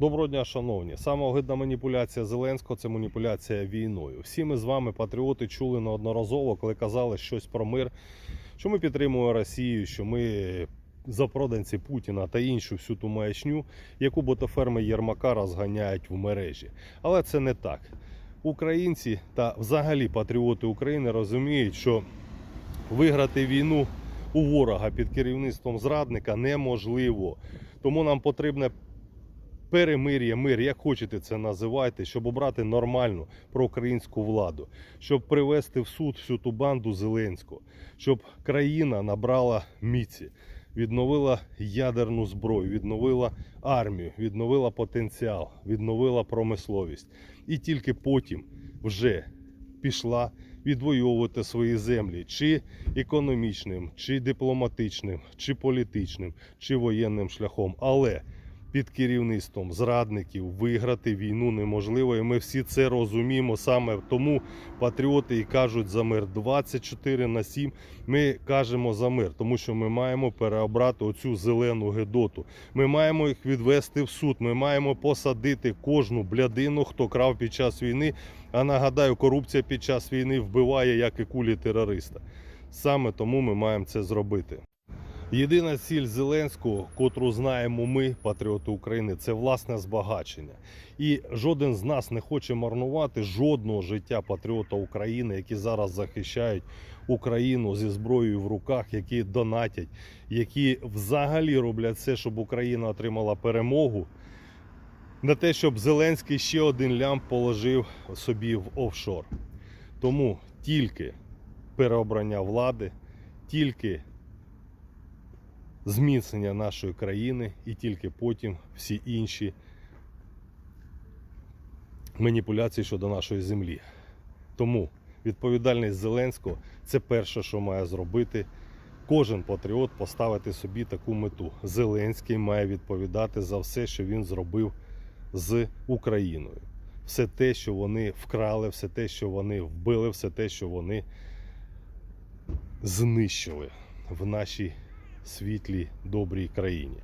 Доброго дня, шановні. Саме огидна маніпуляція Зеленського це маніпуляція війною. Всі ми з вами, патріоти, чули неодноразово, коли казали щось про мир, що ми підтримуємо Росію, що ми запроданці Путіна та іншу всю ту маячню, яку ботоферми Єрмака розганяють в мережі. Але це не так. Українці та взагалі патріоти України розуміють, що виграти війну у ворога під керівництвом зрадника неможливо. Тому нам потрібне перемир'я, мир, як хочете це називайте, щоб обрати нормальну проукраїнську владу, щоб привести в суд всю ту банду Зеленського, щоб країна набрала міці, відновила ядерну зброю, відновила армію, відновила потенціал, відновила промисловість. І тільки потім вже пішла відвоювати свої землі, чи економічним, чи дипломатичним, чи політичним, чи воєнним шляхом. Але під керівництвом зрадників виграти війну неможливо, і ми всі це розуміємо. Саме тому патріоти і кажуть за мир 24 на 7. Ми кажемо за мир, тому що ми маємо переобрати оцю зелену гедоту. Ми маємо їх відвести в суд. Ми маємо посадити кожну блядину, хто крав під час війни. А нагадаю, корупція під час війни вбиває як і кулі терориста. Саме тому ми маємо це зробити. Єдина ціль Зеленського, котру знаємо ми, патріоти України, це власне збагачення. І жоден з нас не хоче марнувати жодного життя патріота України, які зараз захищають Україну зі зброєю в руках, які донатять, які взагалі роблять все, щоб Україна отримала перемогу. На те, щоб Зеленський ще один лямп положив собі в офшор. Тому тільки переобрання влади, тільки зміцнення нашої країни і тільки потім всі інші маніпуляції щодо нашої землі. Тому відповідальність Зеленського це перше, що має зробити кожен патріот, поставити собі таку мету. Зеленський має відповідати за все, що він зробив з Україною. Все те, що вони вкрали, все те, що вони вбили, все те, що вони знищили в нашій світлій, добрій країні.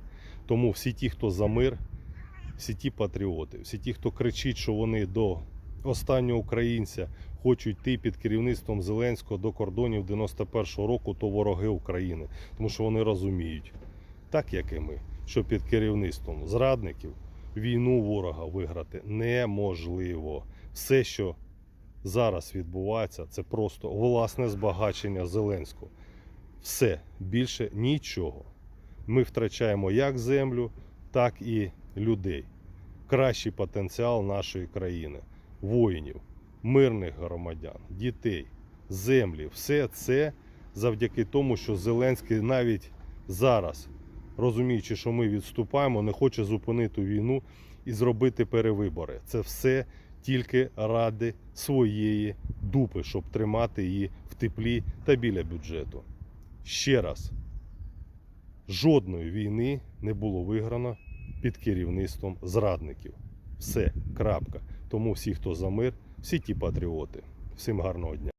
Тому всі ті, хто за мир, всі ті патріоти, всі ті, хто кричить, що вони до останнього українця хочуть йти під керівництвом Зеленського до кордонів 91-го року, то вороги України. Тому що вони розуміють, так як і ми, що під керівництвом зрадників війну ворога виграти неможливо. Все, що зараз відбувається, це просто власне збагачення Зеленського. Все більше нічого. Ми втрачаємо як землю, так і людей. Кращий потенціал нашої країни, воїнів, мирних громадян, дітей, землі. Все це завдяки тому, що Зеленський навіть зараз, розуміючи, що ми відступаємо, не хоче зупинити війну і зробити перевибори. Це все тільки ради своєї дупи, щоб тримати її в теплі та біля бюджету. Ще раз, жодної війни не було виграно під керівництвом зрадників. Все, крапка. Тому всі, хто за мир, всі ті патріоти. Всім гарного дня.